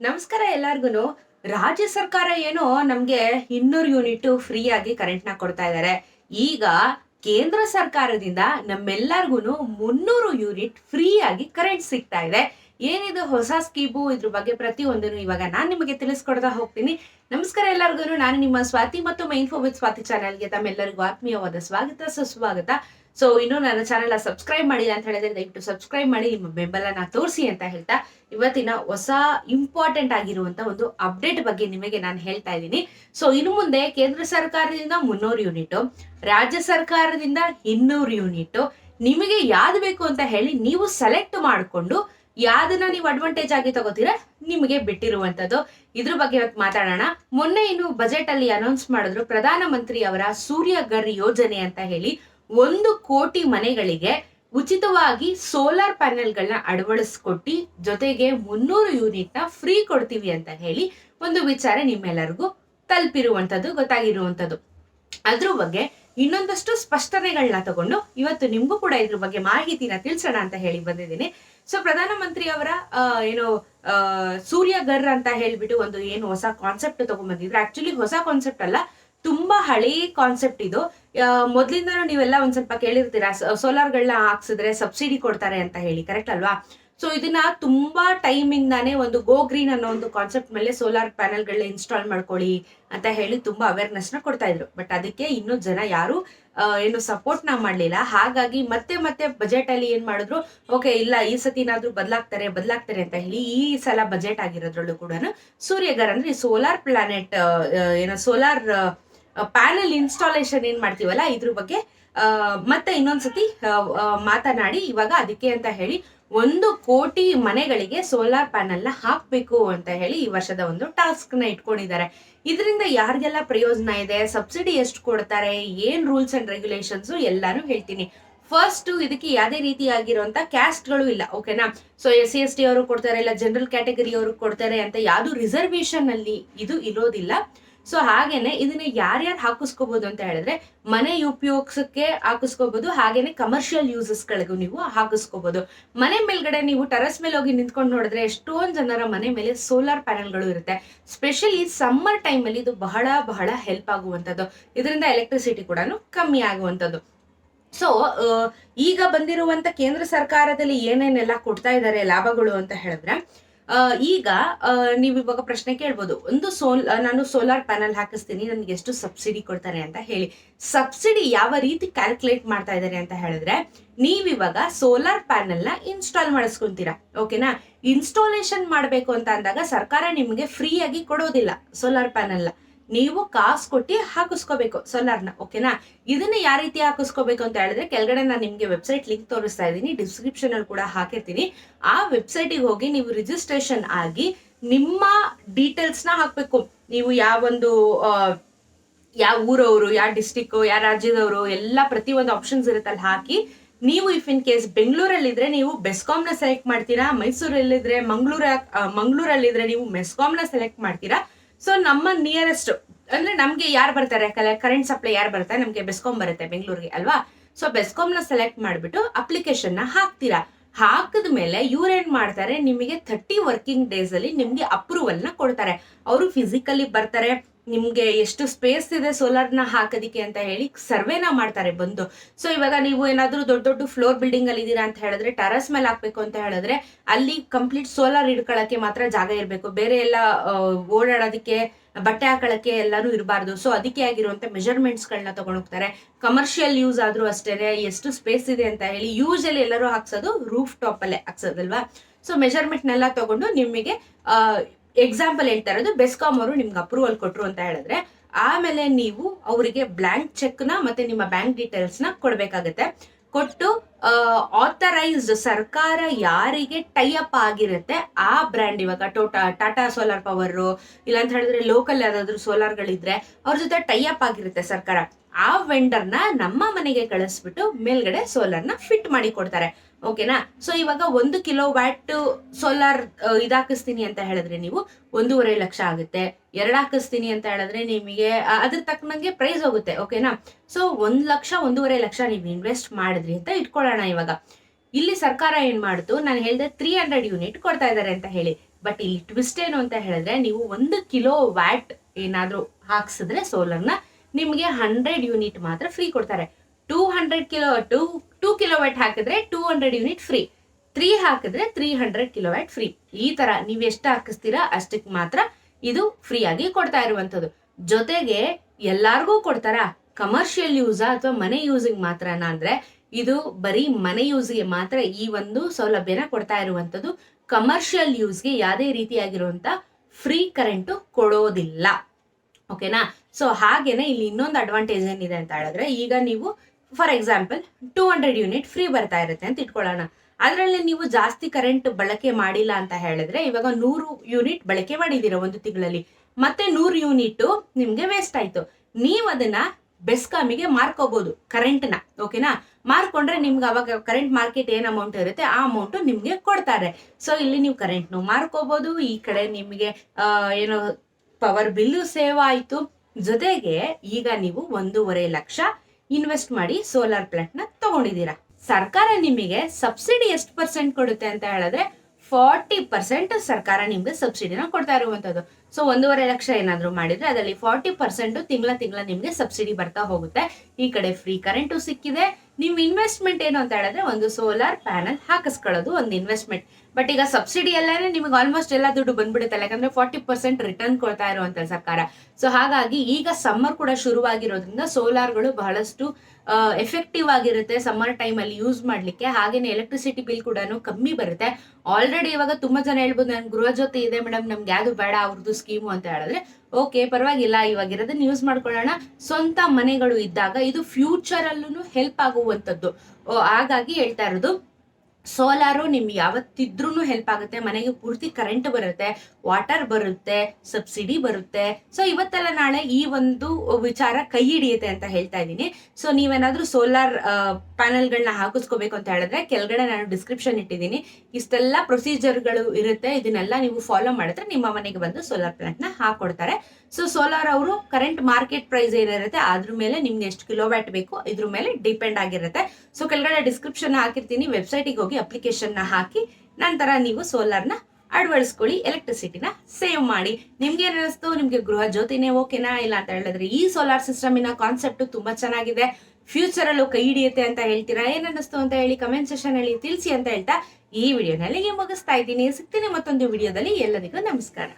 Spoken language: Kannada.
ನಮಸ್ಕಾರ ಎಲ್ಲಾರ್ಗು ರಾಜ್ಯ ಸರ್ಕಾರ ಏನೋ ನಮ್ಗೆ ಇನ್ನೂರು ಯೂನಿಟ್ ಫ್ರೀ ಆಗಿ ಕರೆಂಟ್ನ ಕೊಡ್ತಾ ಇದ್ದಾರೆ ಈಗ ಕೇಂದ್ರ ಸರ್ಕಾರದಿಂದ ನಮ್ಮೆಲ್ಲರಿಗೂ ಮುನ್ನೂರು ಯೂನಿಟ್ ಫ್ರೀ ಆಗಿ ಕರೆಂಟ್ ಸಿಗ್ತಾ ಇದೆ. ಏನಿದು ಹೊಸ ಸ್ಕೀಮು ಇದ್ರ ಬಗ್ಗೆ ಪ್ರತಿಯೊಂದನ್ನು ಇವಾಗ ನಾನು ನಿಮಗೆ ತಿಳಿಸ್ಕೊಡ್ತಾ ಹೋಗ್ತೀನಿ. ನಮಸ್ಕಾರ ಎಲ್ಲರಿಗೂ ನಾನು ನಿಮ್ಮ ಸ್ವಾತಿ ಮತ್ತು ಮೈನ್ಫೋ ವಿತ್ ಸ್ವಾತಿ ಚಾನಲ್ಗೆ ತಮ್ಮೆಲ್ಲರಿಗೂ ಆತ್ಮೀಯವಾದ ಸ್ವಾಗತ, ಸುಸ್ವಾಗತ. ಸೊ ಇನ್ನು ನನ್ನ ಚಾನೆಲ್ ಸಬ್ಸ್ಕ್ರೈಬ್ ಮಾಡಿಲ್ಲ ಅಂತ ಹೇಳಿದ್ರೆ ದಯವಿಟ್ಟು ಸಬ್ಸ್ಕ್ರೈಬ್ ಮಾಡಿ, ನಿಮ್ಮ ಬೆಂಬಲನ ತೋರಿಸಿ ಅಂತ ಹೇಳ್ತಾ ಇವತ್ತಿನ ಹೊಸ ಇಂಪಾರ್ಟೆಂಟ್ ಆಗಿರುವಂತ ಒಂದು ಅಪ್ಡೇಟ್ ಬಗ್ಗೆ ನಿಮಗೆ ನಾನು ಹೇಳ್ತಾ ಇದ್ದೀನಿ. ಸೊ ಇನ್ನು ಮುಂದೆ ಕೇಂದ್ರ ಸರ್ಕಾರದಿಂದ ಮುನ್ನೂರು ಯೂನಿಟ್ ರಾಜ್ಯ ಸರ್ಕಾರದಿಂದ ಇನ್ನೂರು ಯೂನಿಟ್ ನಿಮಗೆ ಯಾವ್ದು ಬೇಕು ಅಂತ ಹೇಳಿ ನೀವು ಸೆಲೆಕ್ಟ್ ಮಾಡಿಕೊಂಡು ಯಾವ್ದನ್ನ ನೀವು ಅಡ್ವಾಂಟೇಜ್ ಆಗಿ ತಗೋತೀರಾ ನಿಮಗೆ ಬಿಟ್ಟಿರುವಂತದ್ದು. ಇದ್ರ ಬಗ್ಗೆ ಇವತ್ತು ಮಾತಾಡೋಣ. ಮೊನ್ನೆ ಇನ್ನು ಬಜೆಟ್ ಅಲ್ಲಿ ಅನೌನ್ಸ್ ಮಾಡಿದ್ರು ಪ್ರಧಾನ ಮಂತ್ರಿ ಅವರ ಸೂರ್ಯಗರ್ ಯೋಜನೆ ಅಂತ ಹೇಳಿ. ಒಂದು ಕೋಟಿ ಮನೆಗಳಿಗೆ ಉಚಿತವಾಗಿ ಸೋಲಾರ್ ಪ್ಯಾನೆಲ್ಗಳನ್ನ ಅಳವಡಿಸ್ಕೊಟ್ಟು ಜೊತೆಗೆ ಮುನ್ನೂರು ಯೂನಿಟ್ನ ಫ್ರೀ ಕೊಡ್ತೀವಿ ಅಂತ ಹೇಳಿ ಒಂದು ವಿಚಾರ ನಿಮ್ಮೆಲ್ಲರಿಗೂ ತಲುಪಿರುವಂಥದ್ದು ಗೊತ್ತಾಗಿರುವಂತದ್ದು ಅದ್ರ ಬಗ್ಗೆ ಇನ್ನೊಂದಷ್ಟು ಸ್ಪಷ್ಟನೆಗಳನ್ನ ತಗೊಂಡು ಇವತ್ತು ನಿಮಗೂ ಕೂಡ ಇದ್ರ ಬಗ್ಗೆ ಮಾಹಿತಿನ ತಿಳಿಸೋಣ ಅಂತ ಹೇಳಿ ಬಂದಿದ್ದೀನಿ. ಸೊ ಪ್ರಧಾನಮಂತ್ರಿ ಅವರ ಏನು ಸೂರ್ಯ ಗರ್ ಅಂತ ಹೇಳ್ಬಿಟ್ಟು ಒಂದು ಏನು ಹೊಸ ಕಾನ್ಸೆಪ್ಟ್ ತಗೊಂಡ್ಬಂದಿದ್ರು. ಆಕ್ಚುಲಿ ಹೊಸ ಕಾನ್ಸೆಪ್ಟ್ ಅಲ್ಲ. ತುಂಬಾ ಹಳೇ ಕಾನ್ಸೆಪ್ಟ್ ಇದು. ಮೊದ್ಲಿಂದನೂ ನೀವೆಲ್ಲ ಒಂದ್ ಸ್ವಲ್ಪ ಕೇಳಿರ್ತೀರಾ ಸೋಲಾರ್ಗಳನ್ನ ಹಾಕ್ಸಿದ್ರೆ ಸಬ್ಸಿಡಿ ಕೊಡ್ತಾರೆ ಅಂತ ಹೇಳಿ ಕರೆಕ್ಟ್ ಅಲ್ವಾ? ಸೊ ಇದನ್ನ ತುಂಬಾ ಟೈಮ್ ಒಂದು ಗೋ ಗ್ರೀನ್ ಅನ್ನೋ ಒಂದು ಕಾನ್ಸೆಪ್ಟ್ ಮೇಲೆ ಸೋಲಾರ್ ಪ್ಯಾನೆಲ್ಗಳನ್ನ ಇನ್ಸ್ಟಾಲ್ ಮಾಡ್ಕೊಳ್ಳಿ ಅಂತ ಹೇಳಿ ತುಂಬಾ ಅವೇರ್ನೆಸ್ನ ಕೊಡ್ತಾ ಇದ್ರು. ಬಟ್ ಅದಕ್ಕೆ ಇನ್ನೂ ಜನ ಯಾರು ಏನು ಸಪೋರ್ಟ್ನ ಮಾಡ್ಲಿಲ್ಲ. ಹಾಗಾಗಿ ಮತ್ತೆ ಮತ್ತೆ ಬಜೆಟ್ ಅಲ್ಲಿ ಏನ್ ಮಾಡಿದ್ರು ಓಕೆ ಇಲ್ಲ, ಈ ಸತಿನಾದ್ರೂ ಬದಲಾಗ್ತಾರೆ ಬದಲಾಗ್ತಾರೆ ಅಂತ ಹೇಳಿ ಈ ಸಲ ಬಜೆಟ್ ಆಗಿರೋದ್ರಲ್ಲೂ ಕೂಡ ಸೂರ್ಯಗರ್ ಅಂದ್ರೆ ಸೋಲಾರ್ ಪ್ಲಾನೆಟ್ ಏನೋ ಸೋಲಾರ್ ಪ್ಯಾನೆಲ್ ಇನ್ಸ್ಟಾಲೇಷನ್ ಏನ್ ಮಾಡ್ತೀವಲ್ಲ, ಇದ್ರ ಬಗ್ಗೆ ಮತ್ತೆ ಇನ್ನೊಂದ್ಸತಿ ಮಾತನಾಡಿ, ಇವಾಗ ಅದಕ್ಕೆ ಅಂತ ಹೇಳಿ ಒಂದು ಕೋಟಿ ಮನೆಗಳಿಗೆ ಸೋಲಾರ್ ಪ್ಯಾನೆಲ್ನ ಹಾಕ್ಬೇಕು ಅಂತ ಹೇಳಿ ಈ ವರ್ಷದ ಒಂದು ಟಾಸ್ಕ್ನ ಇಟ್ಕೊಂಡಿದ್ದಾರೆ. ಇದರಿಂದ ಯಾರಿಗೆಲ್ಲ ಪ್ರಯೋಜನ ಇದೆ, ಸಬ್ಸಿಡಿ ಎಷ್ಟು ಕೊಡ್ತಾರೆ, ಏನ್ ರೂಲ್ಸ್ ಅಂಡ್ ರೆಗ್ಯುಲೇಷನ್ಸ್ ಎಲ್ಲಾನು ಹೇಳ್ತೀನಿ. ಫಸ್ಟ್ ಇದಕ್ಕೆ ಯಾವುದೇ ರೀತಿಯಾಗಿರುವಂತ ಕ್ಯಾಸ್ಟ್ಗಳು ಇಲ್ಲ ಓಕೆನಾ so S C S T ಅವರು ಕೊಡ್ತಾರೆ, ಇಲ್ಲ ಜನರಲ್ ಕ್ಯಾಟಗರಿ ಅವರು ಕೊಡ್ತಾರೆ ಅಂತ ಯಾವುದು ರಿಸರ್ವೇಶನ್ ಅಲ್ಲಿ ಇದು ಇರೋದಿಲ್ಲ. ಸೊ ಹಾಗೇನೆ ಇದನ್ನ ಯಾರ್ಯಾರು ಹಾಕಿಸ್ಕೋಬಹುದು ಅಂತ ಹೇಳಿದ್ರೆ, ಮನೆ ಉಪಯೋಗಿಸಕ್ಕೆ ಹಾಕಿಸ್ಕೋಬಹುದು ಹಾಗೇನೆ ಕಮರ್ಷಿಯಲ್ ಯೂಸಸ್ ಗಳಿಗೂ ನೀವು ಹಾಕಿಸ್ಕೋಬಹುದು ಮನೆ ಮೇಲ್ಗಡೆ ನೀವು ಟೆರಸ್ ಮೇಲೆ ಹೋಗಿ ನಿಂತ್ಕೊಂಡು ನೋಡಿದ್ರೆ ಎಷ್ಟೊಂದ್ ಜನರ ಮನೆ ಮೇಲೆ ಸೋಲಾರ್ ಪ್ಯಾನೆಲ್ಗಳು ಇರುತ್ತೆ. ಸ್ಪೆಷಲಿ ಸಮ್ಮರ್ ಟೈಮ್ ಅಲ್ಲಿ ಇದು ಬಹಳ ಬಹಳ ಹೆಲ್ಪ್ ಆಗುವಂತದ್ದು ಇದರಿಂದ ಎಲೆಕ್ಟ್ರಿಸಿಟಿ ಕೂಡ ಕಮ್ಮಿ ಆಗುವಂತದ್ದು ಸೊ ಈಗ ಬಂದಿರುವಂತ ಕೇಂದ್ರ ಸರ್ಕಾರದಲ್ಲಿ ಏನೇನೆಲ್ಲ ಕೊಡ್ತಾ ಇದ್ದಾರೆ ಲಾಭಗಳು ಅಂತ ಹೇಳಿದ್ರೆ ಈಗ ನೀವು ಇವಾಗ ಪ್ರಶ್ನೆ ಕೇಳ್ಬೋದು. ಒಂದು ಸೋಲ್ ನಾನು ಸೋಲಾರ್ ಪ್ಯಾನಲ್ ಹಾಕಿಸ್ತೀನಿ, ನನಗೆ ಎಷ್ಟು ಸಬ್ಸಿಡಿ ಕೊಡ್ತಾರೆ ಅಂತ ಹೇಳಿ. ಸಬ್ಸಿಡಿ ಯಾವ ರೀತಿ ಕ್ಯಾಲ್ಕುಲೇಟ್ ಮಾಡ್ತಾ ಇದ್ದಾರೆ ಅಂತ ಹೇಳಿದ್ರೆ ನೀವಿವಾಗ ಸೋಲಾರ್ ಪ್ಯಾನೆಲ್ನ ಇನ್ಸ್ಟಾಲ್ ಮಾಡಿಸ್ಕೊಂತೀರಾ, ಓಕೆನಾ? ಇನ್ಸ್ಟಾಲೇಷನ್ ಮಾಡಬೇಕು ಅಂತ ಅಂದಾಗ ಸರ್ಕಾರ ನಿಮಗೆ ಫ್ರೀ ಆಗಿ ಕೊಡೋದಿಲ್ಲ ಸೋಲಾರ್ ಪ್ಯಾನೆಲ್ನ ನೀವು ಕಾಸು ಕೊಟ್ಟು ಹಾಕಿಸ್ಕೋಬೇಕು ಸೋಲಾರ್ನ ಓಕೆನಾ ಇದನ್ನ ಯಾವ ರೀತಿ ಹಾಕಿಸ್ಕೋಬೇಕು ಅಂತ ಹೇಳಿದ್ರೆ ಕೆಳಗಡೆ ನಾನು ನಿಮಗೆ ವೆಬ್ಸೈಟ್ ಲಿಂಕ್ ತೋರಿಸ್ತಾ ಇದ್ದೀನಿ ಡಿಸ್ಕ್ರಿಪ್ಷನ್ ಅಲ್ಲಿ ಕೂಡ ಹಾಕಿರ್ತೀನಿ. ಆ ವೆಬ್ಸೈಟಿಗೆ ಹೋಗಿ ನೀವು ರಿಜಿಸ್ಟ್ರೇಷನ್ ಆಗಿ ನಿಮ್ಮ ಡೀಟೇಲ್ಸ್ನ ಹಾಕ್ಬೇಕು. ನೀವು ಯಾವೊಂದು ಆ, ಯಾವ ಊರವರು ಯಾವ ಡಿಸ್ಟಿಕ್ ಯಾವ ರಾಜ್ಯದವರು ಎಲ್ಲ ಒಂದು ಆಪ್ಷನ್ಸ್ ಇರುತ್ತೆ ಅಲ್ಲಿ ಹಾಕಿ ನೀವು ಇಫ್ ಇನ್ ಕೇಸ್ ಬೆಂಗಳೂರಲ್ಲಿದ್ರೆ ನೀವು ಬೆಸ್ಕಾಮ್ನ ಸೆಲೆಕ್ಟ್ ಮಾಡ್ತೀರಾ ಮೈಸೂರಲ್ಲಿದ್ರೆ ಮಂಗಳೂರ ಮಂಗಳೂರಲ್ಲಿದ್ರೆ ನೀವು ಮೆಸ್ಕಾಮ್ನ ಸೆಲೆಕ್ಟ್ ಮಾಡ್ತೀರಾ ಸೊ ನಮ್ಮ ನಿಯರೆಸ್ಟ್ ಅಂದ್ರೆ ನಮ್ಗೆ ಯಾರು ಬರ್ತಾರೆ? ಕರೆಂಟ್ ಸಪ್ಲೈ ಯಾರು ಬರ್ತಾರೆ? ನಮ್ಗೆ ಬೆಸ್ಕಾಂ ಬರುತ್ತೆ ಬೆಂಗಳೂರಿಗೆ, ಅಲ್ವಾ? ಸೊ ನ ಸೆಲೆಕ್ಟ್ ಮಾಡಿಬಿಟ್ಟು ಅಪ್ಲಿಕೇಶನ್ನ ಹಾಕ್ತೀರಾ? ಹಾಕಿದ ಮೇಲೆ ಇವ್ರು ಏನ್ ಮಾಡ್ತಾರೆ? ನಿಮಗೆ ಥರ್ಟಿ ವರ್ಕಿಂಗ್ ಡೇಸ್ ಅಲ್ಲಿ ನಿಮ್ಗೆ ಅಪ್ರೂವಲ್ನ ಕೊಡ್ತಾರೆ. ಅವರು ಫಿಸಿಕಲಿ ಬರ್ತಾರೆ. ನಿಮ್ಗೆ ಎಷ್ಟು ಸ್ಪೇಸ್ ಇದೆ ಸೋಲಾರ್ನ ಹಾಕೋದಿಕ್ಕೆ ಅಂತ ಹೇಳಿ ಸರ್ವೇನ ಮಾಡ್ತಾರೆ ಬಂದು. ಸೊ ಇವಾಗ ನೀವು ಏನಾದರೂ ದೊಡ್ಡ ದೊಡ್ಡ ಫ್ಲೋರ್ ಬಿಲ್ಡಿಂಗ್ ಅಲ್ಲಿ ಇದೀರಾ ಅಂತ ಹೇಳಿದ್ರೆ ಟೆರಸ್ ಮೇಲೆ ಹಾಕ್ಬೇಕು ಅಂತ ಹೇಳಿದ್ರೆ, ಅಲ್ಲಿ ಕಂಪ್ಲೀಟ್ ಸೋಲಾರ್ ಇಡ್ಕೊಳಕ್ಕೆ ಮಾತ್ರ ಜಾಗ ಇರಬೇಕು. ಬೇರೆ ಎಲ್ಲ ಓಡಾಡೋದಕ್ಕೆ, ಬಟ್ಟೆ ಹಾಕೊಳಕ್ಕೆ ಎಲ್ಲರೂ ಇರಬಾರ್ದು. ಸೊ ಅದಕ್ಕೆ ಆಗಿರುವಂತ ಮೆಜರ್ಮೆಂಟ್ಸ್ ಗಳನ್ನ ತಗೊಂಡೋಗ್ತಾರೆ ಕಮರ್ಷಿಯಲ್ ಯೂಸ್ ಆದ್ರೂ ಅಷ್ಟೇ ಎಷ್ಟು ಸ್ಪೇಸ್ ಇದೆ ಅಂತ ಹೇಳಿ ಯೂಶಲಿ ಎಲ್ಲರೂ ಹಾಕ್ಸೋದು ರೂಫ್ ಟಾಪ್ ಅಲ್ಲೇ ಹಾಕ್ಸೋದಲ್ವಾ? ಸೊ ಮೆಜರ್ಮೆಂಟ್ನೆಲ್ಲ ತಗೊಂಡು ನಿಮಗೆ ಎಕ್ಸಾಂಪಲ್ ಹೇಳ್ತಾ ಇರೋದು ಬೆಸ್ಕಾಂ ಅವರು ನಿಮ್ಗೆ ಅಪ್ರೂವಲ್ ಕೊಟ್ರು ಅಂತ ಹೇಳಿದ್ರೆ, ಆಮೇಲೆ ನೀವು ಅವರಿಗೆ ಬ್ಲಾಂಕ್ ಚೆಕ್ನ ಮತ್ತೆ ನಿಮ್ಮ ಬ್ಯಾಂಕ್ ಡೀಟೇಲ್ಸ್ನ ಕೊಡ್ಬೇಕಾಗತ್ತೆ. ಕೊಟ್ಟು ಆಥರೈಸ್ಡ್ ಸರ್ಕಾರ ಯಾರಿಗೆ ಟೈ ಅಪ್ ಆಗಿರುತ್ತೆ, ಆ ಬ್ರ್ಯಾಂಡ್ ಇವಾಗ ಟೋಟಾ ಟಾಟಾ ಸೋಲಾರ್ ಪವರ್ ಇಲ್ಲ ಅಂತ ಹೇಳಿದ್ರೆ ಲೋಕಲ್ ಯಾವ್ದಾದ್ರು ಸೋಲಾರ್ಗಳಿದ್ರೆ ಅವ್ರ ಜೊತೆ ಟೈ ಅಪ್ ಆಗಿರುತ್ತೆ ಸರ್ಕಾರ. ಆ ವೆಂಡರ್ನ ನಮ್ಮ ಮನೆಗೆ ಕಳಿಸ್ಬಿಟ್ಟು ಮೇಲ್ಗಡೆ ಸೋಲಾರ್ನ ಫಿಟ್ ಮಾಡಿ ಕೊಡ್ತಾರೆ. ಓಕೆನಾ ಸೊ ಇವಾಗ ಒಂದು ಕಿಲೋ ವ್ಯಾಟ್ ಸೋಲಾರ್ ಇದಾಕಿಸ್ತೀನಿ ಅಂತ ಹೇಳಿದ್ರೆ ನೀವು ಒಂದೂವರೆ ಲಕ್ಷ ಆಗುತ್ತೆ. ಎರಡು ಹಾಕಿಸ್ತೀನಿ ಅಂತ ಹೇಳಿದ್ರೆ ನಿಮಗೆ ಅದ್ರ ತಕ್ಕನಂಗೆ ಪ್ರೈಸ್ ಹೋಗುತ್ತೆ. ಓಕೆನಾ ಸೊ ಒಂದು ಲಕ್ಷ, ಒಂದೂವರೆ ಲಕ್ಷ ನೀವು ಇನ್ವೆಸ್ಟ್ ಮಾಡಿದ್ರಿ ಅಂತ ಇಟ್ಕೊಳ್ಳೋಣ ಇವಾಗ. ಇಲ್ಲಿ ಸರ್ಕಾರ ಏನ್ ಮಾಡ್ತು? ನಾನು ಹೇಳಿದೆ ತ್ರೀ ಹಂಡ್ರೆಡ್ ಯೂನಿಟ್ ಕೊಡ್ತಾ ಇದ್ದಾರೆ ಅಂತ ಹೇಳಿ. ಬಟ್ ಇಲ್ಲಿ ಟ್ವಿಸ್ಟ್ ಏನು ಅಂತ ಹೇಳಿದ್ರೆ ನೀವು ಒಂದು ಕಿಲೋ ವ್ಯಾಟ್ ಏನಾದರೂ ಹಾಕ್ಸಿದ್ರೆ ಸೋಲರ್ನ ನಿಮಗೆ ಹಂಡ್ರೆಡ್ ಯೂನಿಟ್ ಮಾತ್ರ ಫ್ರೀ ಕೊಡ್ತಾರೆ. Two hundred kilo two two kilowatt ಹಾಕಿದ್ರೆ two hundred unit free three ಹಾಕಿದ್ರೆ three hundred kilowatt free ಈ ತರ ನೀವು ಎಷ್ಟು ಹಾಕಿಸ್ತೀರಾ ಅಷ್ಟಕ್ಕೆ ಮಾತ್ರ ಇದು ಫ್ರೀ ಆಗಿ ಕೊಡ್ತಾ ಇರುವಂಥದ್ದು. ಜೊತೆಗೆ ಎಲ್ಲಾರ್ಗೂ ಕೊಡ್ತಾರಾ? ಕಮರ್ಷಿಯಲ್ ಯೂಸಾ ಅಥವಾ ಮನೆ ಯೂಸಿಗೆ ಮಾತ್ರ ಅಂದ್ರೆ ಇದು ಬರೀ ಮನೆ ಯೂಸ್ಗೆ ಮಾತ್ರ ಈ ಒಂದು ಸೌಲಭ್ಯನ ಕೊಡ್ತಾ ಇರುವಂಥದ್ದು. ಕಮರ್ಷಿಯಲ್ ಯೂಸ್ಗೆ ಯಾವುದೇ ರೀತಿಯಾಗಿರುವಂಥ ಫ್ರೀ ಕರೆಂಟು ಕೊಡೋದಿಲ್ಲ. ಓಕೆನಾ ಸೊ ಹಾಗೇನೆ ಇಲ್ಲಿ ಇನ್ನೊಂದು ಅಡ್ವಾಂಟೇಜ್ ಏನಿದೆ ಅಂತ ಹೇಳಿದ್ರೆ, ಈಗ ನೀವು for example two hundred unit free ಬರ್ತಾ ಇರುತ್ತೆ ಅಂತ ಇಟ್ಕೊಳ್ಳೋಣ. ಅದರಲ್ಲಿ ನೀವು ಜಾಸ್ತಿ ಕರೆಂಟ್ ಬಳಕೆ ಮಾಡಿಲ್ಲ ಅಂತ ಹೇಳಿದ್ರೆ, ಇವಾಗ ನೂರು ಯೂನಿಟ್ ಬಳಕೆ ಮಾಡಿದ್ದೀರಾ ಒಂದು ತಿಂಗಳಲ್ಲಿ. ಮತ್ತೆ ನೂರು ಯೂನಿಟ್ ನಿಮ್ಗೆ ವೇಸ್ಟ್ ಆಯ್ತು. ನೀವು ಅದನ್ನ ಬೆಸ್ಕಾಮಿಗೆ ಮಾರ್ಕೋಬಹುದು ಕರೆಂಟ್ನ ಓಕೆನಾ ಮಾರ್ಕೊಂಡ್ರೆ ನಿಮ್ಗೆ ಅವಾಗ ಕರೆಂಟ್ ಮಾರ್ಕೆಟ್ ಏನ್ ಅಮೌಂಟ್ ಇರುತ್ತೆ, ಆ ಅಮೌಂಟ್ ನಿಮ್ಗೆ ಕೊಡ್ತಾರೆ. ಸೊ ಇಲ್ಲಿ ನೀವು ಕರೆಂಟ್ನು ಮಾರ್ಕೋಬಹುದು ಈ ಕಡೆ ನಿಮಗೆ ಏನು ಪವರ್ ಬಿಲ್ಲು ಸೇವ್ ಆಯ್ತು. ಜೊತೆಗೆ ಈಗ ನೀವು ಒಂದೂವರೆ ಲಕ್ಷ ಇನ್ವೆಸ್ಟ್ ಮಾಡಿ ಸೋಲಾರ್ ಪ್ಲಾಂಟ್ನ ತಗೊಂಡಿದ್ದೀರಾ. ಸರ್ಕಾರ ನಿಮಗೆ ಸಬ್ಸಿಡಿ ಎಷ್ಟು ಪರ್ಸೆಂಟ್ ಕೊಡುತ್ತೆ ಅಂತ ಹೇಳಿದ್ರೆ ಫಾರ್ಟಿ ಪರ್ಸೆಂಟ್ ಸರ್ಕಾರ ನಿಮ್ಗೆ ಸಬ್ಸಿಡಿನ ಕೊಡ್ತಾ ಇರುವಂತದ್ದು ಸೊ ಒಂದೂವರೆ ಲಕ್ಷ ಏನಾದ್ರು ಮಾಡಿದ್ರೆ ಅದರಲ್ಲಿ ಫಾರ್ಟಿ ಪರ್ಸೆಂಟ್ ತಿಂಗಳ ತಿಂಗಳ ನಿಮ್ಗೆ ಸಬ್ಸಿಡಿ ಬರ್ತಾ ಹೋಗುತ್ತೆ. ಈ ಕಡೆ ಫ್ರೀ ಕರೆಂಟು ಸಿಕ್ಕಿದೆ. ನಿಮ್ ಇನ್ವೆಸ್ಟ್ಮೆಂಟ್ ಏನು ಅಂತ ಹೇಳಿದ್ರೆ ಒಂದು ಸೋಲಾರ್ ಪ್ಯಾನಲ್ ಹಾಕಿಸ್ಕೊಳ್ಳೋದು ಒಂದು ಇನ್ವೆಸ್ಟ್ಮೆಂಟ್ ಬಟ್ ಈಗ ಸಬ್ಸಿಡಿ ಎಲ್ಲಾನೆ ನಿಮಗೆ ಆಲ್ಮೋಸ್ಟ್ ಎಲ್ಲ ದುಡ್ಡು ಬಂದ್ಬಿಡುತ್ತೆ. ಯಾಕಂದ್ರೆ ಫಾರ್ಟಿ ಪರ್ಸೆಂಟ್ ರಿಟರ್ನ್ ಕೊಡ್ತಾ ಇರುವಂತ ಸರ್ಕಾರ. ಸೊ ಹಾಗಾಗಿ ಈಗ ಸಮ್ಮರ್ ಕೂಡ ಶುರುವಾಗಿರೋದ್ರಿಂದ ಸೋಲಾರ್ಗಳು ಬಹಳಷ್ಟು ಎಫೆಕ್ಟಿವ್ ಆಗಿರುತ್ತೆ ಸಮ್ಮರ್ ಟೈಮ್ ಅಲ್ಲಿ ಯೂಸ್ ಮಾಡ್ಲಿಕ್ಕೆ. ಹಾಗೇನೆ ಎಲೆಕ್ಟ್ರಿಸಿಟಿ ಬಿಲ್ ಕೂಡ ಕಮ್ಮಿ ಬರುತ್ತೆ. ಆಲ್ರೆಡಿ ಇವಾಗ ತುಂಬಾ ಜನ ಹೇಳ್ಬೋದು ನನ್ ಗೃಹ ಜೊತೆ ಇದೆ ಮೇಡಮ್ ನಮ್ಗೆ ಯಾವ್ದು ಬೇಡ ಅವ್ರದ್ದು ಸ್ಕೀಮು ಅಂತ ಹೇಳಿದ್ರೆ ಓಕೆ ಪರವಾಗಿಲ್ಲ ಇವಾಗ ಇರೋದನ್ನ ಯೂಸ್ ಮಾಡ್ಕೊಳ್ಳೋಣ. ಸ್ವಂತ ಮನೆಗಳು ಇದ್ದಾಗ ಇದು ಫ್ಯೂಚರ್ ಅಲ್ಲೂ ಹೆಲ್ಪ್ ಆಗುವಂತದ್ದು ಓ, ಹಾಗಾಗಿ ಹೇಳ್ತಾ ಇರೋದು ಸೋಲಾರು ನಿಮ್ಗೆ ಯಾವತ್ತಿದ್ರೂ ಹೆಲ್ಪ್ ಆಗುತ್ತೆ. ಮನೆಗೆ ಪೂರ್ತಿ ಕರೆಂಟ್ ಬರುತ್ತೆ ವಾಟರ್ ಬರುತ್ತೆ ಸಬ್ಸಿಡಿ ಬರುತ್ತೆ. ಸೊ ಇವತ್ತೆಲ್ಲ ನಾಳೆ ಈ ಒಂದು ವಿಚಾರ ಕೈ ಹಿಡಿಯುತ್ತೆ ಅಂತ ಹೇಳ್ತಾ ಇದ್ದೀನಿ. ಸೊ ನೀವೇನಾದ್ರೂ ಸೋಲಾರ್ ಪ್ಯಾನಲ್ಗಳನ್ನ ಹಾಕಿಸ್ಕೋಬೇಕು ಅಂತ ಹೇಳಿದ್ರೆ ಕೆಳಗಡೆ ನಾನು ಡಿಸ್ಕ್ರಿಪ್ಷನ್ ಇಟ್ಟಿದ್ದೀನಿ. ಇಷ್ಟೆಲ್ಲ ಪ್ರೊಸೀಜರ್ಗಳು ಇರುತ್ತೆ. ಇದನ್ನೆಲ್ಲ ನೀವು ಫಾಲೋ ಮಾಡಿದ್ರೆ ನಿಮ್ಮ ಮನೆಗೆ ಬಂದು ಸೋಲಾರ್ ಪ್ಲಾಂಟ್ನ ಹಾಕೊಡ್ತಾರೆ. ಸೊ ಸೋಲಾರ್ ಅವರು ಕರೆಂಟ್ ಮಾರ್ಕೆಟ್ ಪ್ರೈಸ್ ಏನಿರುತ್ತೆ ಅದ್ರ ಮೇಲೆ ನಿಮ್ಗೆ ಎಷ್ಟು ಕಿಲೋವ್ಯಾಟ್ ಬೇಕು, ಇದ್ರ ಮೇಲೆ ಡಿಪೆಂಡ್ ಆಗಿರುತ್ತೆ. ಸೊ ಕೆಳಗಡೆ ಡಿಸ್ಕ್ರಿಪ್ಷನ್ ಹಾಕಿರ್ತೀನಿ. ವೆಬ್ಸೈಟಿಗೆ ಹೋಗಿ ಅಪ್ಲಿಕೇಶನ್ನ ಹಾಕಿ ನಂತರ ನೀವು ಸೋಲಾರ್ನ ಅಳವಡಿಸ್ಕೊಳ್ಳಿ ಎಲೆಕ್ಟ್ರಿಸಿಟಿನ ಸೇವ್ ಮಾಡಿ. ನಿಮ್ಗೆ ಏನ್ ಅನಿಸ್ತು? ನಿಮ್ಗೆ ಗೃಹ ಜ್ಯೋತಿನೇ ಓಕೆನಾ ಇಲ್ಲ ಅಂತ ಹೇಳಿದ್ರೆ ಈ ಸೋಲಾರ್ ಸಿಸ್ಟಮಿನ ಕಾನ್ಸೆಪ್ಟ್ ತುಂಬಾ ಚೆನ್ನಾಗಿದೆ. ಫ್ಯೂಚರ್ ಅಲ್ಲೂ ಕೈ ಹಿಡಿಯುತ್ತೆ ಅಂತ ಹೇಳ್ತೀರಾ? ಏನ್ ಅನ್ನಿಸ್ತು ಅಂತ ಹೇಳಿ ಕಮೆಂಟ್ ಸೆಷನ್ ಅಲ್ಲಿ ತಿಳಿಸಿ ಅಂತ ಹೇಳ್ತಾ ಈ ವಿಡಿಯೋನಲ್ಲಿ ಮುಗಿಸ್ತಾ ಇದ್ದೀನಿ. ಸಿಗ್ತೀನಿ ಮತ್ತೊಂದು ವಿಡಿಯೋದಲ್ಲಿ ಎಲ್ಲರಿಗೂ ನಮಸ್ಕಾರ.